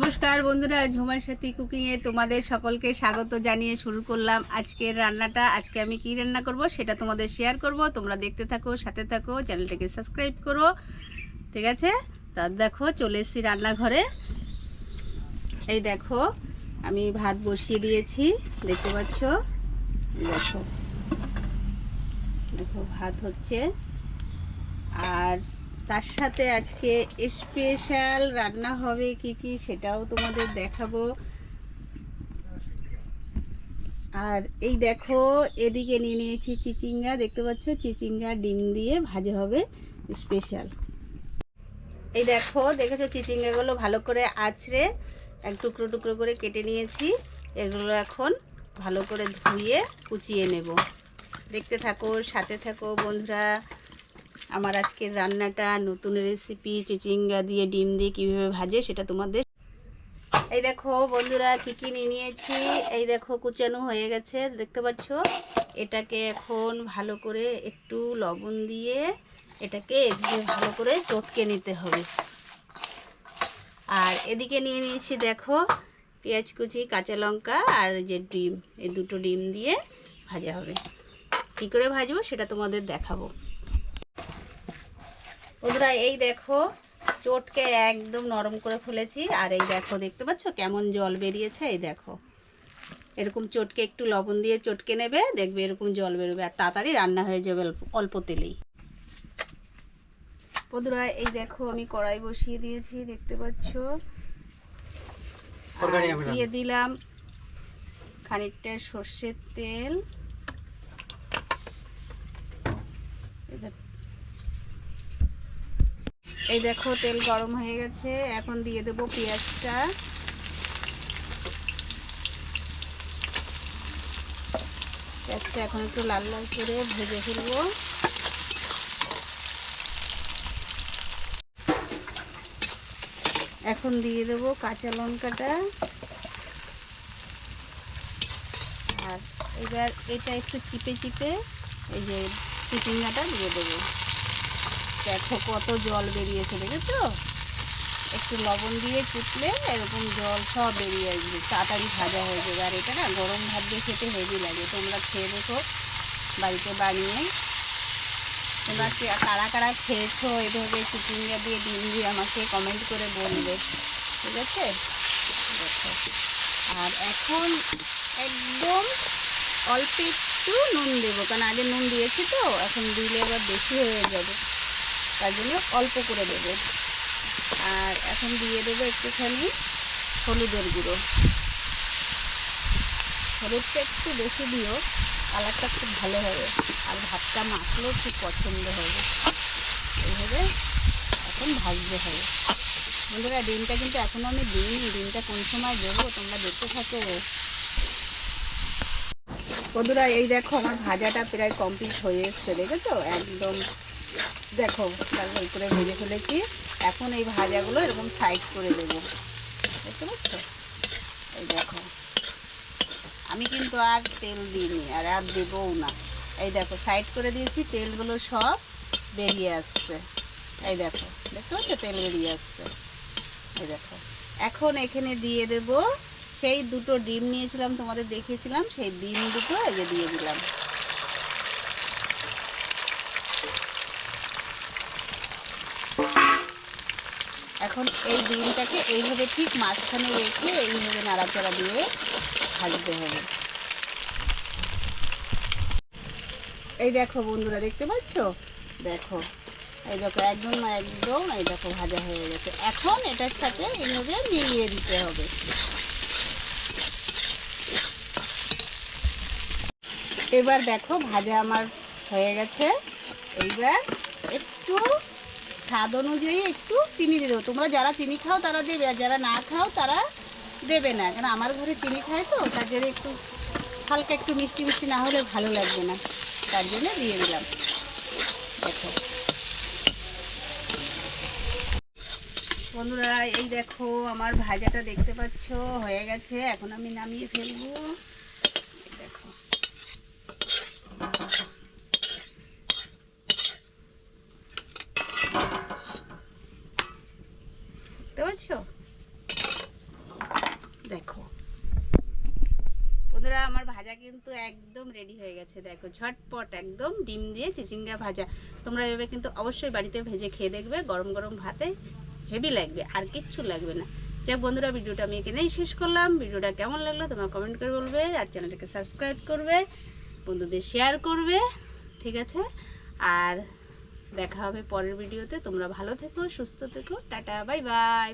নমস্কার বন্ধুরা ঝুমার সাথী কুকিংয়ে তোমাদের সকলকে স্বাগত জানিয়ে শুরু করলাম আজকের রান্নাটা। আজকে আমি কি রান্না করব সেটা তোমাদের শেয়ার করব। তোমরা দেখতে থাকো, সাথে থাকো, চ্যানেলটাকে সাবস্ক্রাইব করো। ঠিক আছে? তা দেখো, চলে এসেছি রান্নাঘরে। এই দেখো, আমি ভাত বসিয়ে দিয়েছি, দেখতে পাচ্ছ? দেখো দেখো, ভাত হচ্ছে। আর তার সাথে আজকে স্পেশাল রান্না হবে কি কি সেটাও তোমাদের দেখাবো। আর এই দেখো, এদিকে নিয়ে নিয়েছি চিচিঙ্গা, দেখতে পাচ্ছ? চিচিঙ্গা ডিম দিয়ে ভাজা হবে স্পেশাল এই দেখো, দেখেছ চিচিঙ্গাগুলো ভালো করে আছড়ে এক টুকরো টুকরো করে কেটে নিয়েছি। এগুলো এখন ভালো করে ধুয়ে কুচিয়ে নেব। দেখতে থাকো, সাথে থাকো বন্ধুরা। আমার আজকের রান্নাটা নতুন রেসিপি চিচিঙ্গা দিয়ে ডিম দিয়ে কীভাবে ভাজে সেটা তোমাদের এই দেখো বন্ধুরা কী কী নিয়ে নিয়েছি। এই দেখো কুচানো হয়ে গেছে, দেখতে পাচ্ছ? এটাকে এখন ভালো করে একটু লবণ দিয়ে এটাকে এভাবে ভালো করে চটকে নিতে হবে। আর এদিকে নিয়ে নিয়েছি দেখো পেঁয়াজ কুচি, কাঁচা লঙ্কা আর যে ডিম, এই দুটো ডিম দিয়ে ভাজা হবে। কী করে ভাজবো সেটা তোমাদের দেখাবো। বন্ধুরা এই দেখো চটকে একদম নরম করে ফেলেছি আর এই দেখো দেখতে পাচ্ছ কেমন জল বেরিয়েছে? এই দেখো এরকম চটকে একটু লবণ দিয়ে চটকে নেবে দেখবে এরকম জল বেরোবে আর তাড়াতাড়ি রান্না হয়ে যাবে অল্প অল্প তেলেই। বন্ধুরা এই দেখো আমি কড়াই বসিয়ে দিয়েছি দেখতে পাচ্ছ? দিয়ে দিলাম খানিকটা সর্ষের তেল। এই দেখো, তেল গরম হয়ে গেছে। এখন দিয়ে দেবো পেঁয়াজটা। পেঁয়াজটা এখন একটু লাল লাল করে ভেজে ফেলব। এখন দিয়ে দেবো কাঁচা লঙ্কাটা। আর এবার এটা একটু চিপে চিপে এই যে চিচিঙ্গাটা দিয়ে দেবো। দেখো কত জল বেরিয়েছে, দেখেছ? একটু লবণ দিয়ে চুটলে এরকম জল সব বেরিয়ে আসবে, তাড়াতাড়ি ভাজা হয়ে যাবে। আর এটা না গরম ভাত দিয়ে খেতে হেভি লাগে, তোমরা খেয়ে দেখো, বাড়িতে বানিয়ে। তোমরা কারা কারা খেয়েছো, এভাবে চিচিঙ্গা দিয়ে ডিম দিয়ে আমাকে কমেন্ট করে বলবে, ঠিক আছে? দেখো আর এখন একদম অল্প একটু নুন দেবো, কারণ আগে নুন দিয়েছি তো, এখন দিলে এবার বেশি হয়ে যাবে। তার জন্য অল্প করে দেবো। আর এখন দিয়ে দেবো একটুখানি হলুদের গুঁড়ো। হলুদটা একটু বেশি দিও, কালারটা খুব ভালো হবে। আর ভাতটা মাখলেও খুব পছন্দ হবে। এইভাবে এখন ভাজতে হবে। বন্ধুরা, ডিমটা কিন্তু এখনও আমি দিইনি। ডিমটা কোন সময় দেবো তোমরা দেখতে থাকো। বন্ধুরা, এই দেখো আমার ভাজাটা প্রায় কমপ্লিট হয়ে এসছে, দেখেছ? একদম দেখো লাল লাল করে ভেজে ফেলেছি। এখন এই ভাজাগুলো এরকম সাইড করে দেব। দেখতে পাচ্ছ? এই দেখো। আমি কিন্তু আর তেল দিইনি আর আর দেবও না। এই দেখো সাইড করে দিয়েছি, তেলগুলো সব বেরিয়ে আসছে। এই দেখো, দেখতে পাচ্ছ? তেল বেরিয়ে আসছে। এই দেখো। এখন এখানে দিয়ে দেব সেই দুটো ডিম নিয়েছিলাম, তোমাদের দেখিয়েছিলাম, সেই ডিম দুটো এই দিয়ে দিলাম। এখন এই ডিমটাকে এইভাবে ঠিক মাঝখানে রেখে এইভাবে নাড়াচাড়া দিয়ে ভাজতে হবে। এই দেখো বন্ধুরা, দেখতে পাচ্ছ? দেখো, এই দেখো, একদম একদম এই দেখো ভাজা হয়ে গেছে। এখন এটার সাথে এইভাবে মিলিয়ে দিতে হবে। এবার দেখো, ভাজা আমার হয়ে গেছে। এইবার একটু স্বাদ অনুযায়ী একটু চিনি দিয়ে দেবো। তোমরা যারা চিনি খাও, তারা দেবে, আর যারা না খাও, তারা দেবে না। কারণ আমার ঘরে চিনি খায় তো, তার জন্য একটু হালকা একটু মিষ্টি মিষ্টি না হলে ভালো লাগবে না। তার জন্য দিয়ে দিলাম। দেখো। বন্ধুরা, এই দেখো, আমার ভাজাটা দেখতে পাচ্ছ, হয়ে গেছে। এখন আমি নামিয়ে ফেলব। দেখো। দেখতে দেখো। বন্ধুরা, আমার ভাজা কিন্তু একদম রেডি হয়ে গেছে। দেখো, ঝটপট একদম ডিম দিয়ে চিচিঙ্গা ভাজা। তোমরা এভাবে কিন্তু অবশ্যই বাড়িতে ভেজে খেয়ে দেখবে, গরম গরম ভাতে হেভি লাগবে, আর কিচ্ছু লাগবে না। যাক বন্ধুরা, ভিডিওটা আমি এখানেই শেষ করলাম। ভিডিওটা কেমন লাগল তোমরা কমেন্ট করে বলবে, আর চ্যানেলটাকে সাবস্ক্রাইব করবে, বন্ধুদের শেয়ার করবে, ঠিক আছে? আর দেখা হবে পরের ভিডিওতে। তোমরা ভালো থেকো সুস্থ থেকো। Tata bye bye.